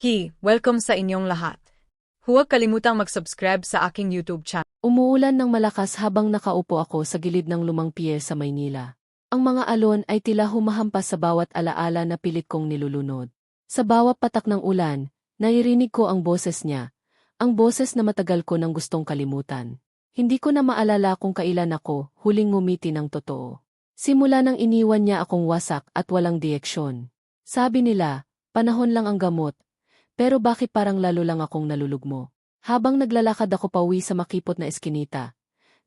Hi, welcome sa inyong lahat. Huwag kalimutang mag-subscribe sa aking YouTube channel. Umuulan ng malakas habang nakaupo ako sa gilid ng lumang pier sa Maynila. Ang mga alon ay tila humahampas sa bawat alaala na pilit kong nilulunod. Sa bawat patak ng ulan, naririnig ko ang boses niya, ang boses na matagal ko nang gustong kalimutan. Hindi ko na maalala kung kailan ako huling ngumiti ng totoo. Simula nang iniwan niya akong wasak at walang direksyon. Sabi nila, panahon lang ang gamot, pero bakit parang lalo lang akong nalulugmo? Habang naglalakad ako pauwi sa makipot na eskinita,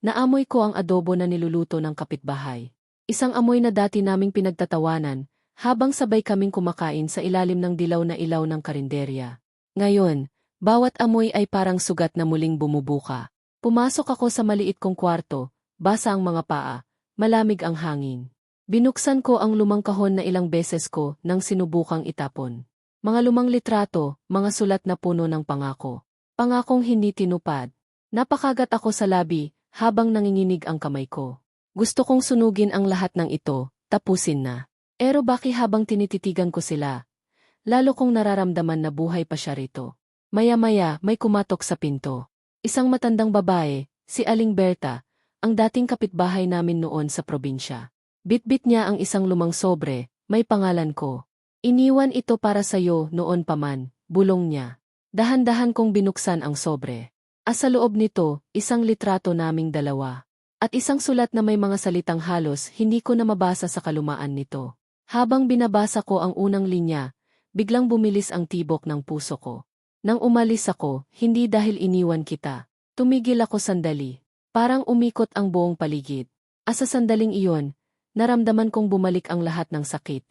naamoy ko ang adobo na niluluto ng kapitbahay. Isang amoy na dati naming pinagtatawanan, habang sabay kaming kumakain sa ilalim ng dilaw na ilaw ng karinderya. Ngayon, bawat amoy ay parang sugat na muling bumubuka. Pumasok ako sa maliit kong kwarto, basa ang mga paa, malamig ang hangin. Binuksan ko ang lumang kahon na ilang beses ko nang sinubukang itapon. Mga lumang litrato, mga sulat na puno ng pangako. Pangakong hindi tinupad. Napakagat ako sa labi, habang nanginginig ang kamay ko. Gusto kong sunugin ang lahat ng ito, tapusin na. Pero baki habang tinititigan ko sila. Lalo kong nararamdaman na buhay pa siya rito. Maya-maya, may kumatok sa pinto. Isang matandang babae, si Aling Berta, ang dating kapitbahay namin noon sa probinsya. Bitbit niya ang isang lumang sobre, may pangalan ko. Iniwan ito para sa'yo noon pa man, bulong niya. Dahan-dahan kong binuksan ang sobre. At sa loob nito, isang litrato naming dalawa. At isang sulat na may mga salitang halos hindi ko na mabasa sa kalumaan nito. Habang binabasa ko ang unang linya, biglang bumilis ang tibok ng puso ko. Nang umalis ako, hindi dahil iniwan kita. Tumigil ako sandali. Parang umikot ang buong paligid. Asa sandaling iyon, naramdaman kong bumalik ang lahat ng sakit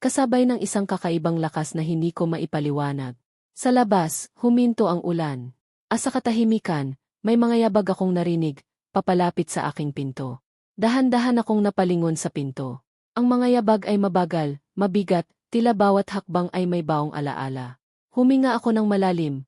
kasabay ng isang kakaibang lakas na hindi ko maipaliwanag. Sa labas, huminto ang ulan. Asa katahimikan, may mga yabag akong narinig, papalapit sa aking pinto. Dahan-dahan akong napalingon sa pinto. Ang mga yabag ay mabagal, mabigat, tila bawat hakbang ay may baong alaala. Huminga ako ng malalim.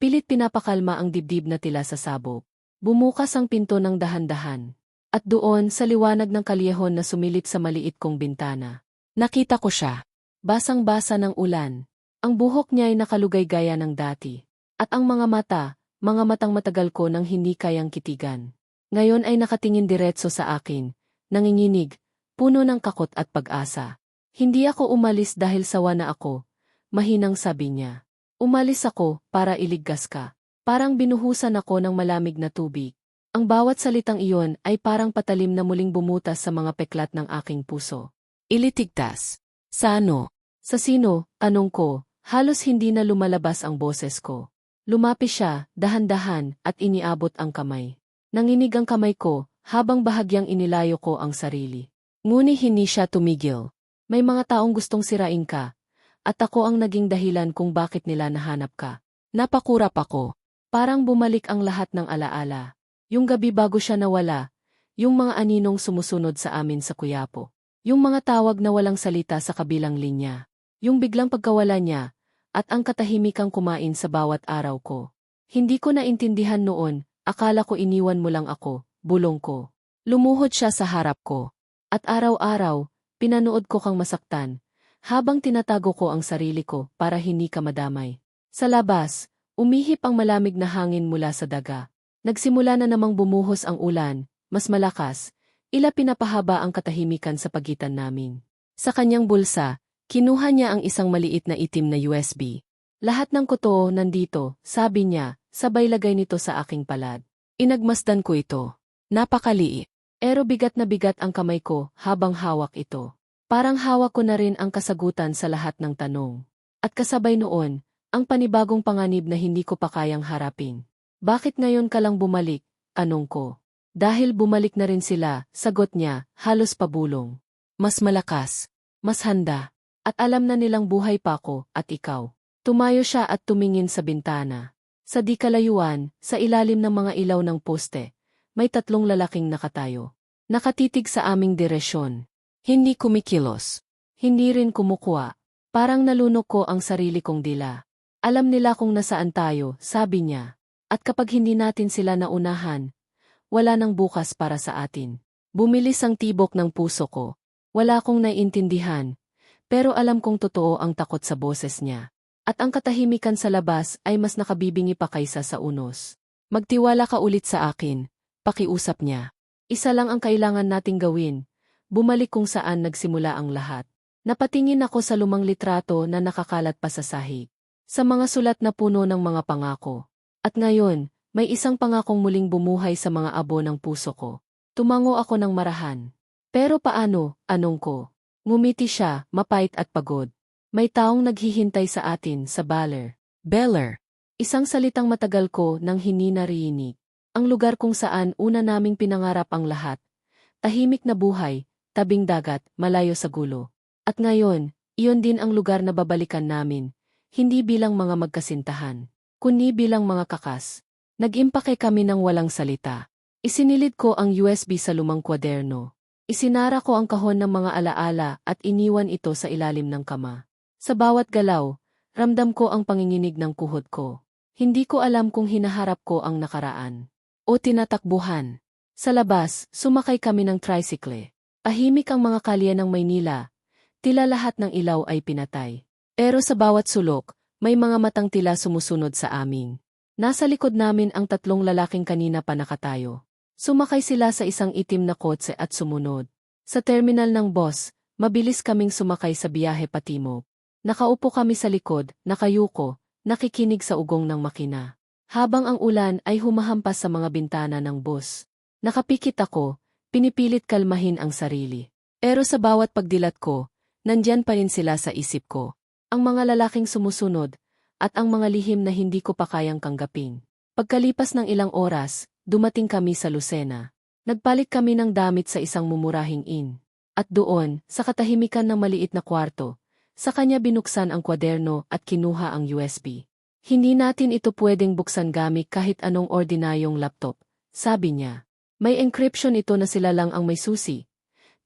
Pilit pinapakalma ang dibdib na tila sa sabog. Bumukas ang pinto ng dahan-dahan. At doon sa liwanag ng kalyehon na sumilip sa maliit kong bintana. Nakita ko siya. Basang-basa ng ulan. Ang buhok niya ay nakalugay gaya ng dati. At ang mga mata, mga matang matagal ko nang hindi kayang kitigan. Ngayon ay nakatingin diretso sa akin, nanginginig, puno ng kakot at pag-asa. Hindi ako umalis dahil sawa na ako, mahinang sabi niya. Umalis ako para iliggas ka. Parang binuhusan ako ng malamig na tubig. Ang bawat salitang iyon ay parang patalim na muling bumutas sa mga peklat ng aking puso. Ilitigtas. Sa ano? Sa sino, anong ko, halos hindi na lumalabas ang boses ko. Lumapi siya, dahan-dahan, at iniabot ang kamay. Nanginig ang kamay ko, habang bahagyang inilayo ko ang sarili. Ngunit hindi siya tumigil. May mga taong gustong sirain ka, at ako ang naging dahilan kung bakit nila nahanap ka. Napakurap ako. Parang bumalik ang lahat ng alaala. Yung gabi bago siya nawala, yung mga aninong sumusunod sa amin sa Kuyapo. Yung mga tawag na walang salita sa kabilang linya. Yung biglang pagkawala niya, at ang katahimikang kumain sa bawat araw ko. Hindi ko naintindihan noon, akala ko iniwan mo lang ako, bulong ko. Lumuhod siya sa harap ko. At araw-araw, pinanood ko kang masaktan, habang tinatago ko ang sarili ko para hindi ka madamay. Sa labas, umihip ang malamig na hangin mula sa daga. Nagsimula na namang bumuhos ang ulan, mas malakas, Ila pinapahaba ang katahimikan sa pagitan namin. Sa kanyang bulsa, kinuha niya ang isang maliit na itim na USB. Lahat ng kuto nandito, sabi niya, sabay lagay nito sa aking palad. Inagmasdan ko ito. Napakaliit. Pero bigat na bigat ang kamay ko habang hawak ito. Parang hawak ko na rin ang kasagutan sa lahat ng tanong. At kasabay noon, ang panibagong panganib na hindi ko pa kayang harapin. Bakit ngayon ka lang bumalik? Anong ko. Dahil bumalik na rin sila, sagot niya, halos pabulong. Mas malakas, mas handa, at alam na nilang buhay pa ako at ikaw. Tumayo siya at tumingin sa bintana. Sa di kalayuan, sa ilalim ng mga ilaw ng poste, may tatlong lalaking nakatayo. Nakatitig sa aming direksyon. Hindi kumikilos. Hindi rin kumukuha. Parang nalunok ko ang sarili kong dila. Alam nila kung nasaan tayo, sabi niya. At kapag hindi natin sila naunahan, wala nang bukas para sa atin. Bumilis ang tibok ng puso ko. Wala kong naiintindihan, pero alam kong totoo ang takot sa boses niya. At ang katahimikan sa labas ay mas nakabibingi pa kaysa sa unos. Magtiwala ka ulit sa akin, pakiusap niya. Isa lang ang kailangan nating gawin, bumalik kung saan nagsimula ang lahat. Napatingin ako sa lumang litrato na nakakalat pa sa sahig. Sa mga sulat na puno ng mga pangako. At ngayon, may isang pangakong muling bumuhay sa mga abo ng puso ko. Tumango ako ng marahan. Pero paano, anong ko? Ngumiti siya, mapait at pagod. May taong naghihintay sa atin sa Baler. Beller. Isang salitang matagal ko nang hindi narinig. Ang lugar kung saan una naming pinangarap ang lahat. Tahimik na buhay, tabing dagat, malayo sa gulo. At ngayon, iyon din ang lugar na babalikan namin. Hindi bilang mga magkasintahan, kundi bilang mga kakas. Nag-impake kami ng walang salita. Isinilid ko ang USB sa lumang kwaderno. Isinara ko ang kahon ng mga alaala at iniwan ito sa ilalim ng kama. Sa bawat galaw, ramdam ko ang panginginig ng kuhod ko. Hindi ko alam kung hinaharap ko ang nakaraan o tinatakbuhan. Sa labas, sumakay kami ng tricycle. Tahimik ang mga kalye ng Maynila. Tila lahat ng ilaw ay pinatay. Pero sa bawat sulok, may mga matang tila sumusunod sa amin. Nasa likod namin ang tatlong lalaking kanina pa nakatayo. Sumakay sila sa isang itim na kotse at sumunod. Sa terminal ng bus, mabilis kaming sumakay sa biyahe patimog. Nakaupo kami sa likod, nakayuko, nakikinig sa ugong ng makina. Habang ang ulan ay humahampas sa mga bintana ng bus. Nakapikit ako, pinipilit kalmahin ang sarili. Pero sa bawat pagdilat ko, nandyan pa rin sila sa isip ko. Ang mga lalaking sumusunod, at ang mga lihim na hindi ko pa kayang kanggapin. Pagkalipas ng ilang oras, dumating kami sa Lucena. Nagpalit kami ng damit sa isang mumurahing inn. At doon, sa katahimikan ng maliit na kwarto, sa kanya binuksan ang kwaderno at kinuha ang USB. Hindi natin ito pwedeng buksan gamit kahit anong ordinaryong laptop, sabi niya. May encryption ito na sila lang ang may susi.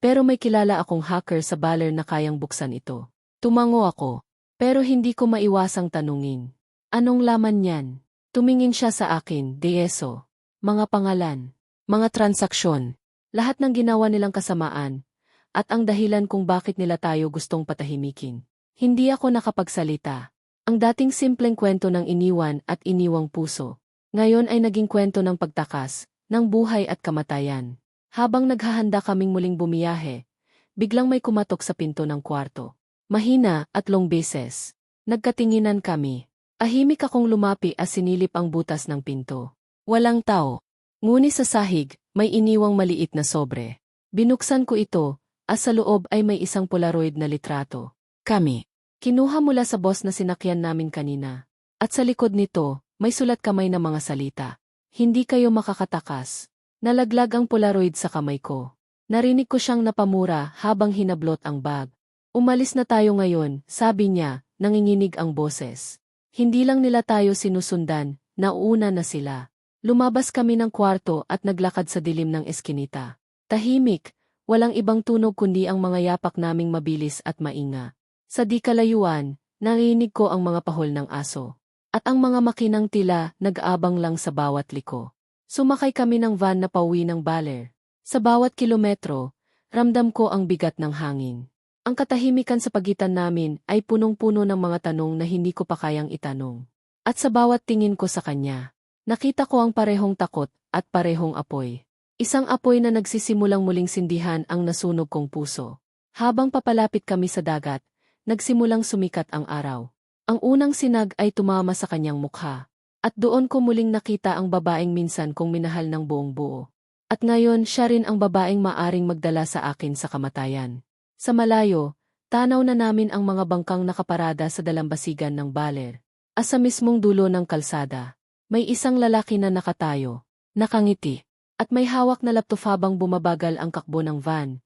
Pero may kilala akong hacker sa Baler na kayang buksan ito. Tumango ako, pero hindi ko maiwasang tanungin. Anong laman niyan? Tumingin siya sa akin, Deeso. Mga pangalan, mga transaksyon, lahat ng ginawa nilang kasamaan, at ang dahilan kung bakit nila tayo gustong patahimikin. Hindi ako nakapagsalita. Ang dating simpleng kwento ng iniwan at iniwang puso, ngayon ay naging kwento ng pagtakas, ng buhay at kamatayan. Habang naghahanda kaming muling bumiyahe, biglang may kumatok sa pinto ng kwarto. Mahina at long beses. Nagkatinginan kami. Ahimik akong lumapi as sinilip ang butas ng pinto. Walang tao. Ngunit sa sahig, may iniwang maliit na sobre. Binuksan ko ito, as sa loob ay may isang polaroid na litrato. Kami. Kinuha mula sa boss na sinakyan namin kanina. At sa likod nito, may sulat kamay na mga salita. Hindi kayo makakatakas. Nalaglag ang polaroid sa kamay ko. Narinig ko siyang napamura habang hinablot ang bag. Umalis na tayo ngayon, sabi niya, nanginginig ang boses. Hindi lang nila tayo sinusundan, nauna na sila. Lumabas kami ng kwarto at naglakad sa dilim ng eskinita. Tahimik, walang ibang tunog kundi ang mga yapak naming mabilis at mainga. Sa di kalayuan, narinig ko ang mga pahol ng aso. At ang mga makinang tila nag-abang lang sa bawat liko. Sumakay kami ng van na pauwi ng Baler. Sa bawat kilometro, ramdam ko ang bigat ng hangin. Ang katahimikan sa pagitan namin ay punong-puno ng mga tanong na hindi ko pa kayang itanong. At sa bawat tingin ko sa kanya, nakita ko ang parehong takot at parehong apoy. Isang apoy na nagsisimulang muling sindihan ang nasunog kong puso. Habang papalapit kami sa dagat, nagsimulang sumikat ang araw. Ang unang sinag ay tumama sa kanyang mukha. At doon ko muling nakita ang babaeng minsan kong minahal ng buong buo. At ngayon siya rin ang babaeng maaring magdala sa akin sa kamatayan. Sa malayo, tanaw na namin ang mga bangkang nakaparada sa dalambasigan ng baler. At sa mismong dulo ng kalsada, may isang lalaki na nakatayo, nakangiti, at may hawak na laptop habang bumabagal ang kakbo ng van.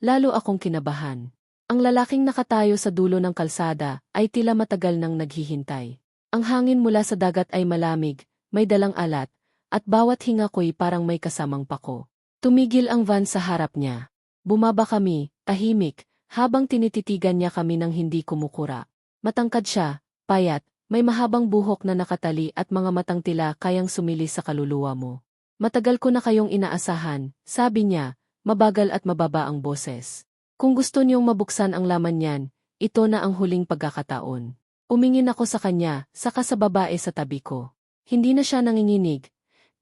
Lalo akong kinabahan. Ang lalaking nakatayo sa dulo ng kalsada ay tila matagal nang naghihintay. Ang hangin mula sa dagat ay malamig, may dalang alat, at bawat hinga ko'y parang may kasamang pako. Tumigil ang van sa harap niya. Bumaba kami, tahimik, habang tinititigan niya kami ng hindi kumukura. Matangkad siya, payat, may mahabang buhok na nakatali at mga matang tila kayang sumili sa kaluluwa mo. Matagal ko na kayong inaasahan, sabi niya, mabagal at mababa ang boses. Kung gusto niyong mabuksan ang laman niyan, ito na ang huling pagkakataon. Umingin ako sa kanya, saka sa babae sa tabi ko. Hindi na siya nanginginig,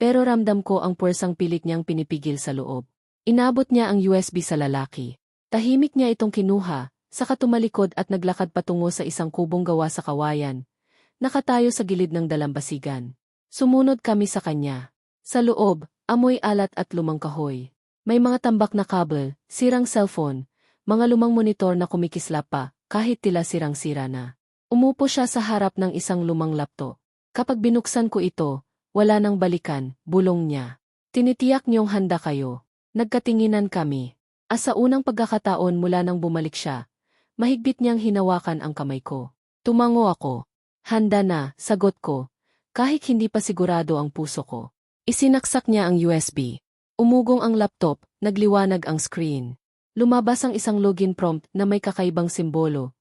pero ramdam ko ang puwersang pilit niyang pinipigil sa loob. Inabot niya ang USB sa lalaki. Tahimik niya itong kinuha, saka tumalikod at naglakad patungo sa isang kubong gawa sa kawayan. Nakatayo sa gilid ng dalambasigan. Sumunod kami sa kanya. Sa loob, amoy alat at lumang kahoy. May mga tambak na kabel, sirang cellphone, mga lumang monitor na kumikislap pa, kahit tila sirang-sira na. Umupo siya sa harap ng isang lumang laptop. Kapag binuksan ko ito, wala nang balikan, bulong niya. Tinitiyak niyong handa kayo. Nagkatinginan kami. As sa unang pagkakataon mula nang bumalik siya, mahigpit niyang hinawakan ang kamay ko. Tumango ako. Handa na, sagot ko, kahit hindi pa sigurado ang puso ko. Isinaksak niya ang USB. Umugong ang laptop, nagliwanag ang screen. Lumabas ang isang login prompt na may kakaibang simbolo.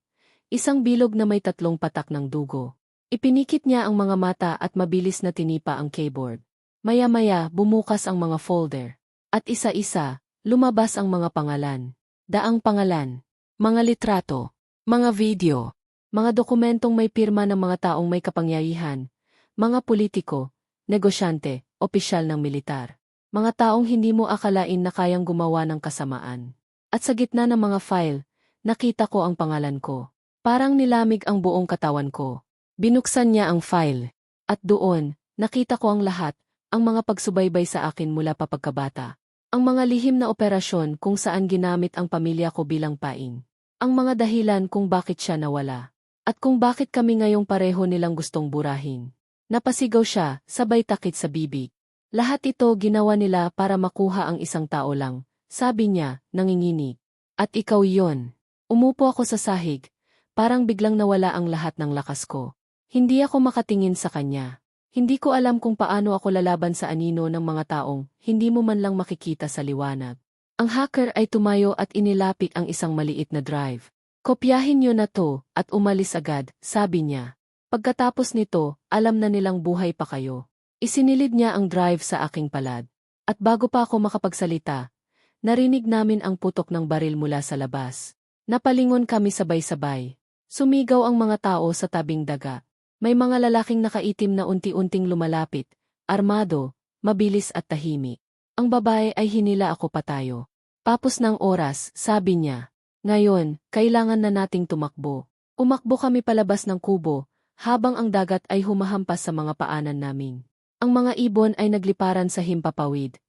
Isang bilog na may tatlong patak ng dugo. Ipinikit niya ang mga mata at mabilis na tinipa ang keyboard. Maya-maya, bumukas ang mga folder. At isa-isa, lumabas ang mga pangalan. Daang pangalan, mga litrato, mga video, mga dokumentong may pirma ng mga taong may kapangyarihan, mga politiko, negosyante, opisyal ng militar. Mga taong hindi mo akalain na kayang gumawa ng kasamaan. At sa gitna ng mga file, nakita ko ang pangalan ko. Parang nilamig ang buong katawan ko. Binuksan niya ang file. At doon, nakita ko ang lahat, ang mga pagsubaybay sa akin mula pa pagkabata. Ang mga lihim na operasyon kung saan ginamit ang pamilya ko bilang paing. Ang mga dahilan kung bakit siya nawala. At kung bakit kami ngayong pareho nilang gustong burahin. Napasigaw siya, sabay takit sa bibig. Lahat ito ginawa nila para makuha ang isang tao lang, sabi niya, nanginginig. At ikaw yon. Umupo ako sa sahig, parang biglang nawala ang lahat ng lakas ko. Hindi ako makatingin sa kanya. Hindi ko alam kung paano ako lalaban sa anino ng mga taong hindi mo man lang makikita sa liwanag. Ang hacker ay tumayo at inilapit ang isang maliit na drive. Kopyahin niyo na to at umalis agad, sabi niya. Pagkatapos nito, alam na nilang buhay pa kayo. Isinilid niya ang drive sa aking palad. At bago pa ako makapagsalita, narinig namin ang putok ng baril mula sa labas. Napalingon kami sabay-sabay. Sumigaw ang mga tao sa tabing daga. May mga lalaking nakaitim na unti-unting lumalapit, armado, mabilis at tahimik. Ang babae ay hinila ako patayo. Papos ng oras, sabi niya. Ngayon, kailangan na nating tumakbo. Umakbo kami palabas ng kubo, habang ang dagat ay humahampas sa mga paanan namin. Ang mga ibon ay nagliparan sa himpapawid.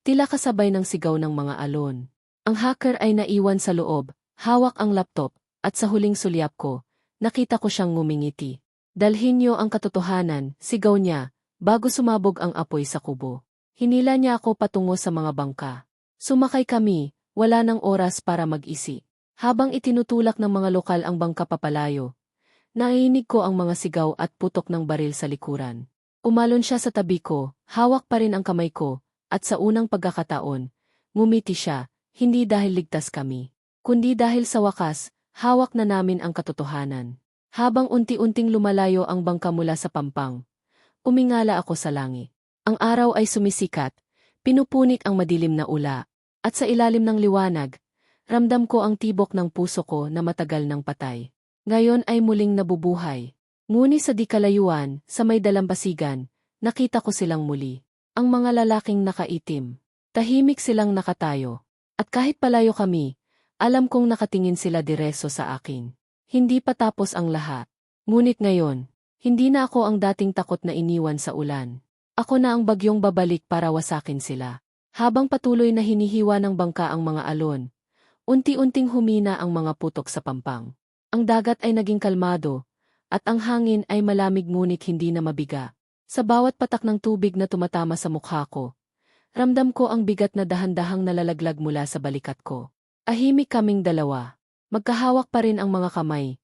Tila kasabay ng sigaw ng mga alon. Ang hacker ay naiwan sa loob, hawak ang laptop, at sa huling sulyap ko, nakita ko siyang ngumingiti. Dalhin niyo ang katotohanan, sigaw niya, bago sumabog ang apoy sa kubo. Hinila niya ako patungo sa mga bangka. Sumakay kami, wala nang oras para mag-isi. Habang itinutulak ng mga lokal ang bangka papalayo, naiinig ko ang mga sigaw at putok ng baril sa likuran. Umalon siya sa tabi ko, hawak pa rin ang kamay ko, at sa unang pagkakataon, ngumiti siya, hindi dahil ligtas kami, kundi dahil sa wakas, hawak na namin ang katotohanan. Habang unti-unting lumalayo ang bangka mula sa pampang, umingala ako sa langit. Ang araw ay sumisikat, pinupunit ang madilim na ula, at sa ilalim ng liwanag, ramdam ko ang tibok ng puso ko na matagal ng patay. Ngayon ay muling nabubuhay. Ngunit sa di kalayuan, sa may dalampasigan, nakita ko silang muli. Ang mga lalaking nakaitim. Tahimik silang nakatayo. At kahit palayo kami, alam kong nakatingin sila direso sa akin. Hindi pa tapos ang lahat. Ngunit ngayon, hindi na ako ang dating takot na iniwan sa ulan. Ako na ang bagyong babalik para wasakin sila. Habang patuloy na hinihiwa ng bangka ang mga alon, unti-unting humina ang mga putok sa pampang. Ang dagat ay naging kalmado, at ang hangin ay malamig ngunit hindi na mabiga. Sa bawat patak ng tubig na tumatama sa mukha ko, ramdam ko ang bigat na dahan-dahang nalalaglag mula sa balikat ko. Ahimik kaming dalawa. Magkahawak pa rin ang mga kamay.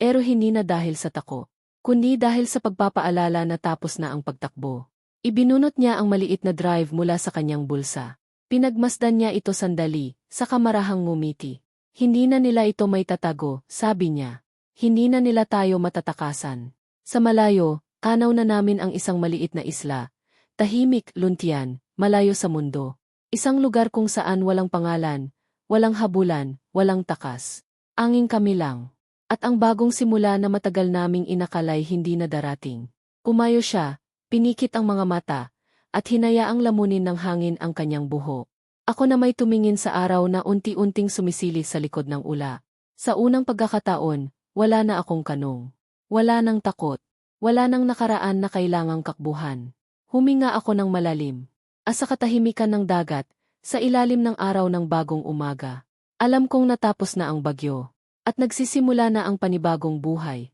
Pero hindi na dahil sa tako, kundi dahil sa pagpapaalala na tapos na ang pagtakbo. Ibinunot niya ang maliit na drive mula sa kanyang bulsa. Pinagmasdan niya ito sandali, sa kamarahang ngumiti. Hindi na nila ito may tatago, sabi niya. Hindi na nila tayo matatakasan. Sa malayo, kanaw na namin ang isang maliit na isla. Tahimik, luntian, malayo sa mundo. Isang lugar kung saan walang pangalan, walang habulan, walang takas. Anging kami lang. At ang bagong simula na matagal naming inakalay hindi na darating. Kumayo siya, pinikit ang mga mata, at hinayaang lamunin ng hangin ang kanyang buho. Ako na may tumingin sa araw na unti-unting sumisili sa likod ng ula. Sa unang pagkakataon, wala na akong kanong. Wala nang takot. Wala nang nakaraan na kailangang kakbuhan. Huminga ako ng malalim. Asa katahimikan ng dagat, sa ilalim ng araw ng bagong umaga. Alam kong natapos na ang bagyo. At nagsisimula na ang panibagong buhay.